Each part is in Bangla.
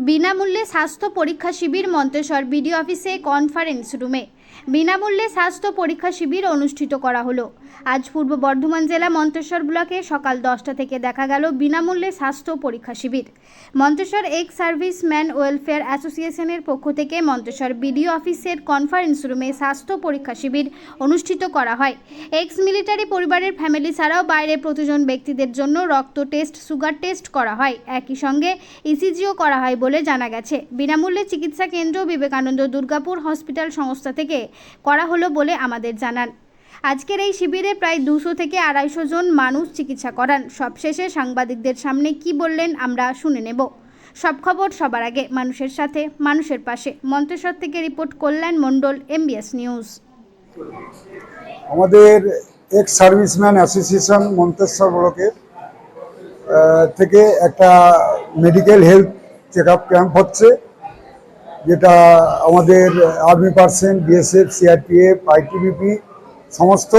বিনামূল্যে স্বাস্থ্য পরীক্ষা শিবির মন্তেশ্বর বিডিও অফিসে কনফারেন্স রুমে বিনামূল্যে স্বাস্থ্য পরীক্ষা শিবির অনুষ্ঠিত করা হলো। আজ পূর্ব বর্ধমান জেলা মন্তেশ্বর ব্লকে সকাল দশটা থেকে দেখা গেল বিনামূল্যে স্বাস্থ্য পরীক্ষা শিবির। Manteswar ex service man welfare অ্যাসোসিয়েশনের পক্ষ থেকে মন্তেশ্বর বিডিও অফিসের কনফারেন্স রুমে স্বাস্থ্য পরীক্ষা শিবির অনুষ্ঠিত করা হয়। এক্স মিলিটারি পরিবারের ফ্যামিলি ছাড়াও বাইরে প্রতিজন ব্যক্তিদের জন্য রক্ত টেস্ট, সুগার টেস্ট করা হয়। একই সঙ্গে ইসিজিও করা হয় বলে জানা গেছে। বিনামূল্যে চিকিৎসা কেন্দ্র বিবেকানন্দ দুর্গাপুর হসপিটাল সংস্থা থেকে করা হলো বলে আমাদের জানান। আজকের এই শিবিরে প্রায় দুশো থেকে আড়াইশো জন মানুষ চিকিৎসা করান। সবশেষে সাংবাদিকদের সামনে কি বললেন আমরা শুনে নেব। সব খবর সবার আগে মানুষের সাথে, মানুষের পাশে। মন্তেশ্বর থেকে report Kalyan Mondal, MBS news. আমাদের এক্স সার্ভিসম্যান অ্যাসোসিয়েশন মন্তেশ্বর ব্লকের থেকে একটা medical health check up camp হচ্ছে। যেটা আমাদের army percent BSF CRPF ITBP সমস্ত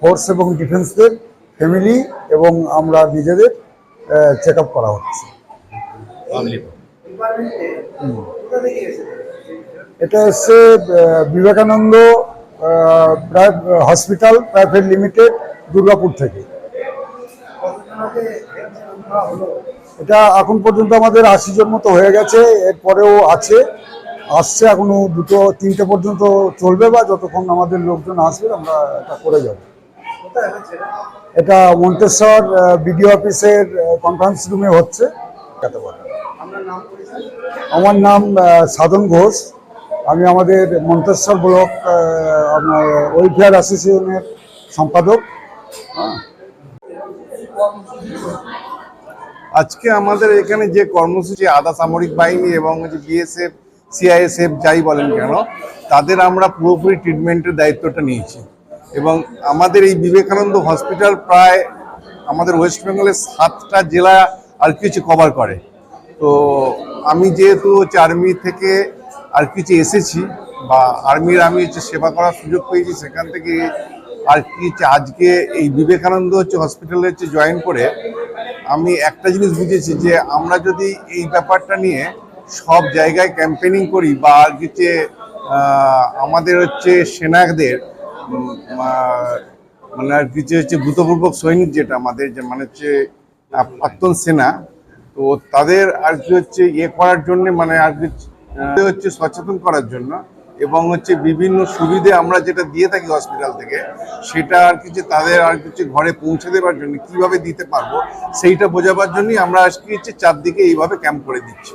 ফোর্স এবং ডিফেন্সদের ফ্যামিলি এবং আমরা নিজেদের চেক আপ করা হচ্ছে। এটা হচ্ছে Vivekananda hospital private limited Durgapur থেকে। এটা এখন পর্যন্ত আমাদের আশি জন মতো হয়ে গেছে এরপরেও আছে। আসছে এখনও দুটো, তিনটে পর্যন্ত চলবে বা যতক্ষণ আমাদের লোকজন আসবে, আমরা এটা করে যাব। এটা মন্তেশ্বর বিডিও অফিসের কনফারেন্স রুমে হচ্ছে। আমার নাম সাধন ঘোষ। আমি আমাদের মন্তেশ্বর ব্লক আপনার ওয়েলফেয়ার অ্যাসোসিয়েশনের সম্পাদক। হ্যাঁ। আজকে আমাদের এখানে যে কর্মসূচি, আধা সামরিক বাহিনী এবং বিএসএফ সিআইএসএফ যাই বলেন কেন, তাদের আমরা পুরোপুরি ট্রিটমেন্টের দায়িত্বটা নিয়েছি। এবং আমাদের এই বিবেকানন্দ হসপিটাল প্রায় আমাদের ওয়েস্ট বেঙ্গলের সাতটা জেলা আর কিছু কভার করে। তো আমি যেহেতু হচ্ছে আর্মি থেকে আর কিছু এসেছি বা আর্মির আমি হচ্ছে সেবা করার সুযোগ পেয়েছি, সেখান থেকে আর কি আজকে এই বিবেকানন্দ হচ্ছে হসপিটালে হচ্ছে জয়েন করে আমি একটা জিনিস বুঝেছি যে আমরা যদি এই ব্যাপারটা নিয়ে সব জায়গায় ক্যাম্পেনিং করি বা আর কিছু আমাদের হচ্ছে সেনাদের মানে আর কিছু হচ্ছে ভূতপূর্বক সৈনিক যেটা আমাদের যে মানে হচ্ছে প্রাক্তন সেনা, তো তাদের আর কি হচ্ছে ইয়ে করার জন্য মানে আর কি হচ্ছে সচেতন করার জন্য এবং হচ্ছে বিভিন্ন সুবিধে আমরা যেটা দিয়ে থাকি হসপিটাল থেকে, সেটা আর কিছু তাদের আর কিছু ঘরে পৌঁছে দেওয়ার জন্য কীভাবে দিতে পারব, সেইটা বোঝাবার জন্যই আমরা আজকে হচ্ছে চারদিকে এইভাবে ক্যাম্প করে দিচ্ছি।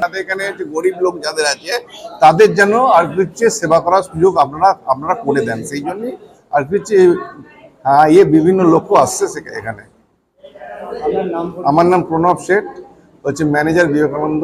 তাদের এখানে হচ্ছে গরিব লোক যাদের আছে, তাদের যেন আর কিছু সেবা করার সুযোগ আপনারা আপনারা করে দেন। সেই জন্যই আর কিছু হ্যাঁ ইয়ে বিভিন্ন লোকও আসছে এখানে। আমার নাম প্রণব শেঠ, হচ্ছে ম্যানেজার বিবেকানন্দ।